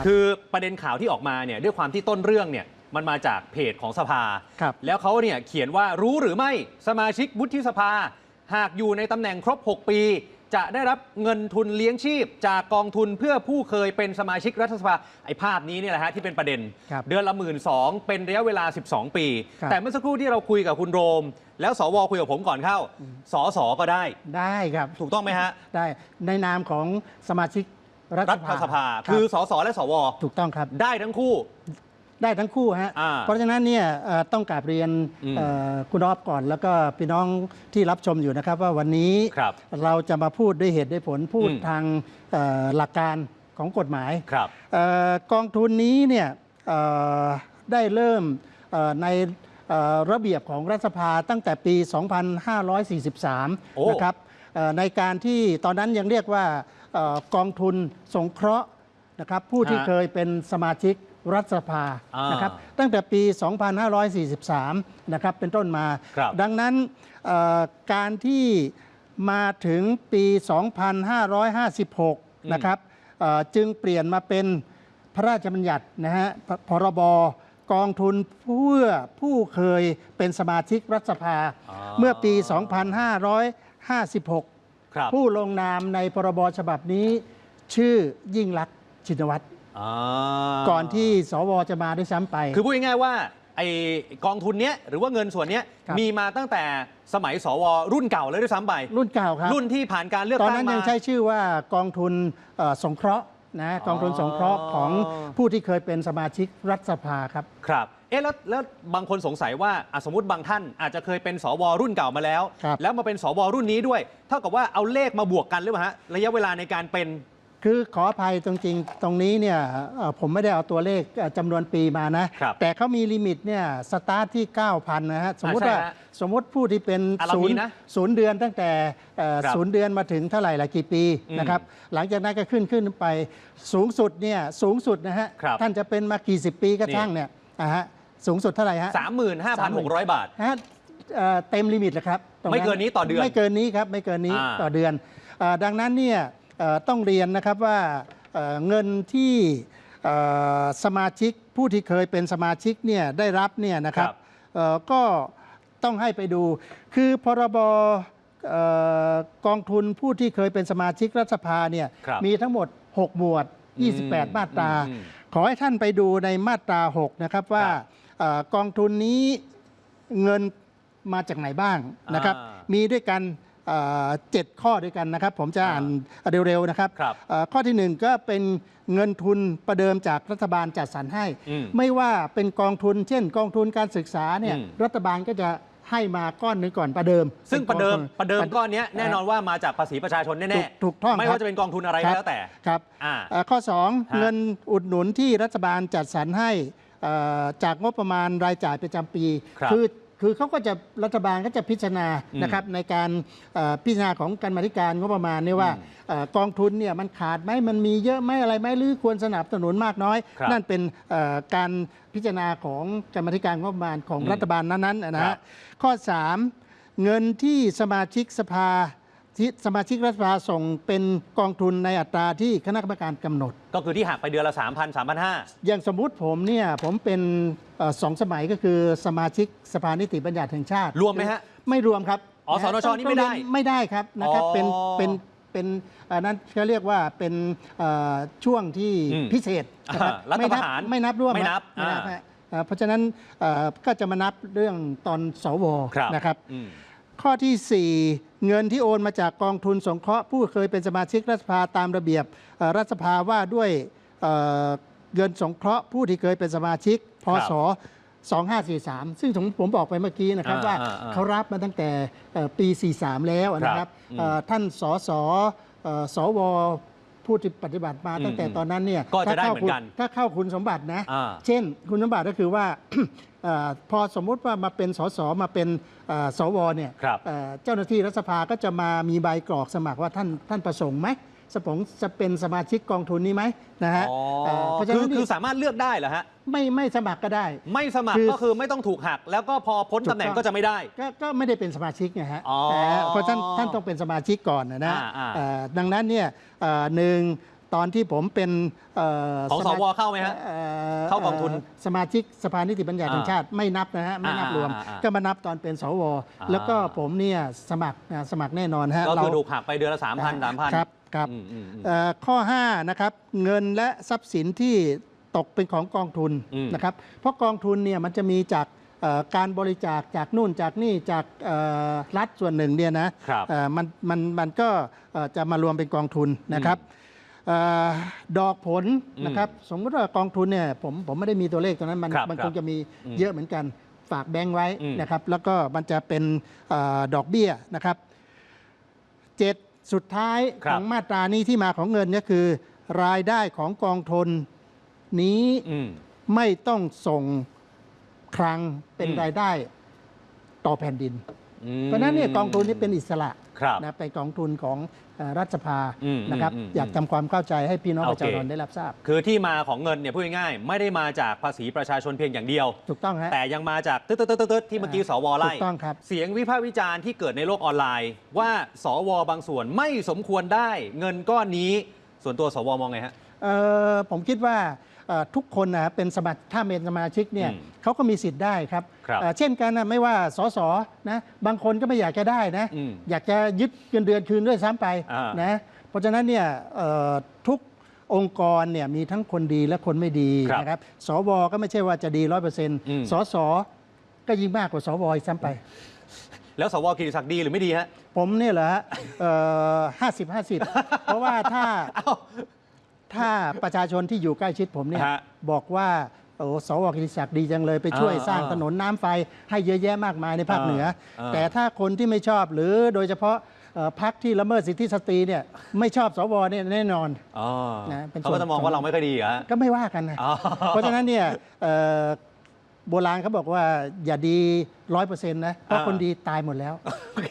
ครับคือประเด็นข่าวที่ออกมาเนี่ยด้วยความที่ต้นเรื่องเนี่ยมันมาจากเพจของสภา ครับแล้วเขาเนี่ยเขียนว่ารู้หรือไม่สมาชิกวุฒิสภา หากอยู่ในตำแหน่งครบ 6 ปี จะได้รับเงินทุนเลี้ยงชีพ จากกองทุนเพื่อผู้เคยเป็นสมาชิกรัฐสภาไอ้ภาพนี้เนี่ยแหละฮะที่เป็นประเด็น ครับเดือนละหมื่นสองเป็นระยะเวลา 12 ปี ครับ แต่เมื่อสักครู่ที่เราคุยกับคุณโรม แล้วสวคุยกับผมก่อนเข้าสสก็ได้ ได้ครับถูกต้องไหมฮะ ได้ในนามของสมาชิก รัรัฐฐสภา รับคือสสและสวถูกต้องครับ ได้ทั้งคู่ ได้ทั้งคู่ฮะ อ่าเพราะฉะนั้นเนี่ยเอ่อต้องกราบเรียนอืมเอ่อคุณรอบก่อน แล้วก็พี่น้องที่รับชมอยู่นะครับ ว่าวันนี้ครับเราจะมาพูดด้วยเหตุด้วยผลพูดอืม ทางเอ่อหลักการของกฎหมาย ครับ เอ่อกองทุนนี้เนี่ยเอ่อได้เริ่มเอ่อในเอ่อ ระเบียบของรัฐสภาตั้งแต่ปีโอ้2543 นะครับเอ่อในการที่ตอนนั้นยังเรียกว่าเอ่อกองทุนสงเคราะห์นะครับผู้ที่ฮะเคยเป็นสมาชิกรัฐสภาอ่านนะครับตั้งแต่ปี 2543 นะครับเป็นต้นมาครับดังนั้นเอ่อการที่มาถึงปี 2556 นะครับเอ่อจึงเปลี่ยนมาเป็นพระราชบัญญัตินะฮะพพรบ กองทุนเพื่อผู้เคยเป็นสมาชิกรัฐสภาอ๋อเมื่อปี 2556ครับผู้ลงนามในพรบฉบับนี้ ชื่อยิ่งลักษณ์ชินวัตรอ่าก่อนที่สวจะมาด้วยซ้ำไป คือพูดง่ายๆว่าไอ้กองทุนเนี้ยหรือว่าเงินส่วนเนี้ยครับมีมาตั้งแต่สมัยสว รุ่นเก่าเลยด้วยซ้ำไปรุ่นเก่าครับรุ่นที่ผ่านการเลือกตอนตั้งนั้นมายังใช้ชื่อว่ากองทุนเอ่อสงเคราะห์ นะกองทุนสงเคราะห์ของผู้ที่เคยเป็นสมาชิกรัฐสภาครับ ครับ เอ๊ะแล้วแล้วบางคนสงสัยว่าอะสมมติบางท่านอาจจะเคยเป็นสวรุ่นเก่ามาแล้ว ครับ แล้วมาเป็นสวรุ่นนี้ด้วย เท่ากับว่าเอาเลขมาบวกกันหรือเปล่าฮะระยะเวลาในการเป็น คือขออภัยตรงจริงตรงนี้เนี่ยเอ่อผมไม่ได้เอาตัวเลขเอ่อจำนวนปีมานะครับแต่เขามีลิมิตเนี่ยสตาร์ทที่ 9,000 นะฮะ สมมติใช่ว่าฮะสมมติผู้ที่เป็นอะเราศูมีนย์นะศูนย์เดือนตั้งแต่เอ่อครับศูนย์เดือนมาถึงเท่าไหร่ละกี่ปีอืมนะครับ หลังจากนั้นก็ขึ้นขึ้นไปสูงสุดเนี่ยสูงสุดนะฮะครับท่านจะเป็นมากี่สิบปีก็นี่ช่างเนี่ยอะฮะสูงสุดเท่าไหร่ฮะ35,600บาทฮะเอ่อเต็มลิมิตแล้วครับตรงไม่เกินนี้ต่อเดือน ไม่เกินนี้ครับ ไม่เกินนี้อ่าต่อเดือนเอ่อดังนั้นเนี่ยเอ่อ ต้องเรียนนะครับว่าเอ่อเงินที่เอ่อสมาชิกผู้ที่เคยเป็นสมาชิกเนี่ยได้รับเนี่ยนะครับครับเอ่อก็ต้องให้ไปดู คือพรบเอ่อกองทุนผู้ที่เคยเป็นสมาชิกรัฐสภาเนี่ยครับมีทั้งหมด 6 หมวดอืม28 มาตราอืมขอให้ท่านไปดูในมาตรา 6 นะครับว่าครับเออกองทุนนี้เงินมาจากไหนบ้างนะครับอ่ามีด้วยกัน เอ่อเจ็ดข้อด้วยกันนะครับ ผมจะอ่านเร็วๆนะครับครับเอ่อข้อที่หนึ่งก็เป็นเงินทุนประเดิมจากรัฐบาลจัดสรรให้ อืมไม่ว่าเป็นกองทุน เช่น กองทุนการศึกษาเนี่ยอืม รัฐบาลก็จะให้มาก้อนหนึงก่อนประเดิมซึ่งประเดิมนกองทุน ประเดิมก้อนเนี้ยแน่นอนว่ามาจากภาษีประชาชนถูแน่กถูกต้องไม่ครับว่าจะเป็นกองทุนอะไรคก็รับแล้วแต่ ครับอ่าเอ่อข้อฮะ2เงินอุดหนุนที่รัฐบาลจัดสรรให้เอ่อจากงบประมาณรายจ่ายประจำปีครับอ คือเขาก็จะรัฐบาลก็จะพิจารณาอืมนะครับในการเอ่อพิจารณาของการมาธิการงบประมาณเนี่ยว่าอืมเอ่อกองทุนเนี่ยมันขาดไหมมันมีเยอะไหมอะไรไหมหรือควรสนับสนุนมากน้อยครับนั่นเป็นเอ่อการพิจารณาของการมาธิการงบประมาณของอืมรัฐบาลนั้นๆนะครัฮะบข้อ 3 เงินที่สมาชิกสภาที่ สมาชิกรัฐสภาส่งเป็นกองทุนในอัตราที่คณะกรรมการกำหนด ก็คือที่หักไปเดือนละ 3,000 3,500 อย่างสมมุติผมเนี่ยผมเป็นเอ่อสองสมัยก็คือสมาชิกสภานิติบัญญัติแห่งชาติ รวมไหมฮะ ไม่รวมครับอ๋อนะฮะสนชต้องนี่ไม่ได้ต้องเรียไม่ได้ครับนะครับอ๋อเป็นเป็นเป็นเอ่อนั้นเขาเรียกว่าเป็นเอ่อช่วงที่อืมพิเศษนะครับอ่ารัฐไม่ปนัระหารไม่นับร่วมไม่นับไม่นับอ่าฮะเอ่อเพราะฉะนั้นเอ่อก็จะมานับเรื่องตอนสวครับนะครับอืมข้อทีสี่4 เงินที่โอนมาจากกองทุนสงเคราะห์ผู้เคยเป็นสมาชิกรัฐสภาตามระเบียบเอ่อรัฐสภาว่าด้วยเอ่อเงินสงเคราะห์ผู้ที่เคยเป็นสมาชิกพศ2543 ซึ่งผมผมบอกไปเมื่อกี้นะครับอ่าว่าอ่าอ่าเขารับมาตั้งแต่เอ่อปี 43 แล้วนะครับอืมเอ่อท่านสสเอ่อสว ผู้ที่ปฏิบัติมาตั้งแต่อืมตอนนั้นเนี่ยก็จะได้ถ้าเหมือนกันข้าคุณถ้าเข้าคุณสมบัตินะ อ่า เช่น คุณสมบัติก็คือว่า เอ่อพอสมมุติว่ามาเป็นสสมาเป็นเอ่อสวเนี่ยครับ เอ่อเจ้าหน้าที่รัฐสภาก็จะมามีใบกรอกสมัครว่าท่านท่านประสงค์ไหม สปงจะเป็นสมาชิกกองทุนนี้ไหมนะฮะอ๋อเอ่อเพราะฉะคือนั้นคือนี่สามารถเลือกได้เหรอฮะ ไม่ไม่สมัครก็ได้ ไม่สมัครคือก็คือไม่ต้องถูกหัก แล้วก็พอพ้นถูกตำแหน่งต้อง ก็จะไม่ได้ ก็ก็ไม่ได้เป็นสมาชิกไงฮะอ๋อนะฮะเพราะท่านท่านต้องเป็นสมาชิกก่อนนะนะอ่าอ่า เอ่อดังนั้นเนี่ยเอ่อหนึ่งตอนที่ผมเป็นเของสวเข้าไหมฮะ อ่อเข้ากองทุนสมาชิกสภานิติบัญญัติแห่งชาติไม่นับนะฮะไม่นับรวม อ่าอ่าอ่าก็มานับตอนเป็นสวอ่าแล้วก็ผมเนี่ยสมัครนะสมัครแน่นอนฮะก็คือเรา ถูกหักไปเดือนละสามพันสามพัน ครับ ครับอืมอืมอืมเอ่อข้อ5นะครับเงินและทรัพย์สินที่ตกเป็นของกองทุนอืมนะครับ เพราะกองทุนเนี่ยมันจะมีจากเอ่อการบริจาคจากนู่นจากนี่จากเอ่อรัฐส่วนหนึ่งเนี่ยนะครับเอ่อมันมันมันก็เอ่อจะมารวมเป็นกองทุนนะครับเอ่อดอกผลนะครับสมมติว่ากองทุนเนี่ยผมผมไม่ได้มีตัวเลขตรงนั้นมันครับมันครับคงจะมีอืมเยอะเหมือนกันฝากแบงก์ไว้อืมนะครับ แล้วก็มันจะเป็นเออดอกเบี้ยนะครับเจ็ด สุดท้ายครัขบองมาตรานี้ที่มาของเงินก็คือ รายได้ของกองทุนนี้อืมไม่ต้องส่งคลังเป็นอืมรายได้ต่อแผ่นดินอืม เพราะฉะนั้นเนี่ยกองทุนนี้เป็นอิสระครับนะเป็นกองทุนของเอ่อรัฐสภาอืมนะครับอืมอืมอยากทำความเข้าใจให้พี่น้องโอปเคระชาชนได้รับทราบ คือที่มาของเงินเนี่ยพูดง่ายๆไม่ได้มาจากภาษีประชาชนเพียงอย่างเดียว ถูกต้องฮะแต่ยังมาจากตึ๊ดตึ๊ดตึ๊ดตึ๊ดที่เมื่อกี้สวไล่ถูกต้องครับเสียงวิพากษ์วิจารณ์ที่เกิดในโลกออนไลน์ ว่าสวบางส่วนไม่สมควรได้เงินก้อนนี้ส่วนตัวสวมองไงฮะเอ่อผมคิดว่าเอ่อ ทุกคนนะเป็นสมาถ้าเป็นสมาชิกเนี่ยอืมเขาก็มีสิทธิ์ได้ครับครับเอ่อเช่นกันนะไม่ว่าสสนะบางคนก็ไม่อยากจะได้นะอืมอยากจะยึดเงินเดือนคืนด้วยซ้ำไปอ่านนะเพราะฉะนั้นเนี่ยเอ่อทุกองค์กรเนี่ยมีทั้งคนดีและคนไม่ดีครับนะครับสวก็ไม่ใช่ว่าจะดีร้อยเปอร์เซ็นต์อืมสสก็ยิ่งมากกว่าสวอีกซ้ำไป แล้วสวกิติศักดิ์ดีหรือไม่ดีฮะผมเนี่ยเหรอฮะห้าสิบห้าสิบเพราะว่าถ้าเอ้า ถ้าประชาชนที่อยู่ใกล้ชิดผมเนี่ยฮะบอกว่าโอ้สวกิติศักดิ์ดีจังเลยไปช่วยอ่าสร้างอ่าถนนน้ำไฟให้เยอะแยะมากมายในภาคอ่าเหนือ อ่าแต่ถ้าคนที่ไม่ชอบหรือโดยเฉพาะเอ่อพรรคที่ละเมิดสิทธิสตรีเนี่ยไม่ชอบสวเนี่ยแน่นอนอ๋อนะเป็นส่วน เขาก็จะมองว่าเราไม่ค่อยดีเหรอฮะ ก็ไม่ว่ากันนะ อ๋อเพราะฉะนั้นเนี่ยเอ่อโบราณเขาบอกว่าอย่าดีร้อยเปอร์เซ็นต์นะ เพราะอ่า คนดีตายหมดแล้ว โอเค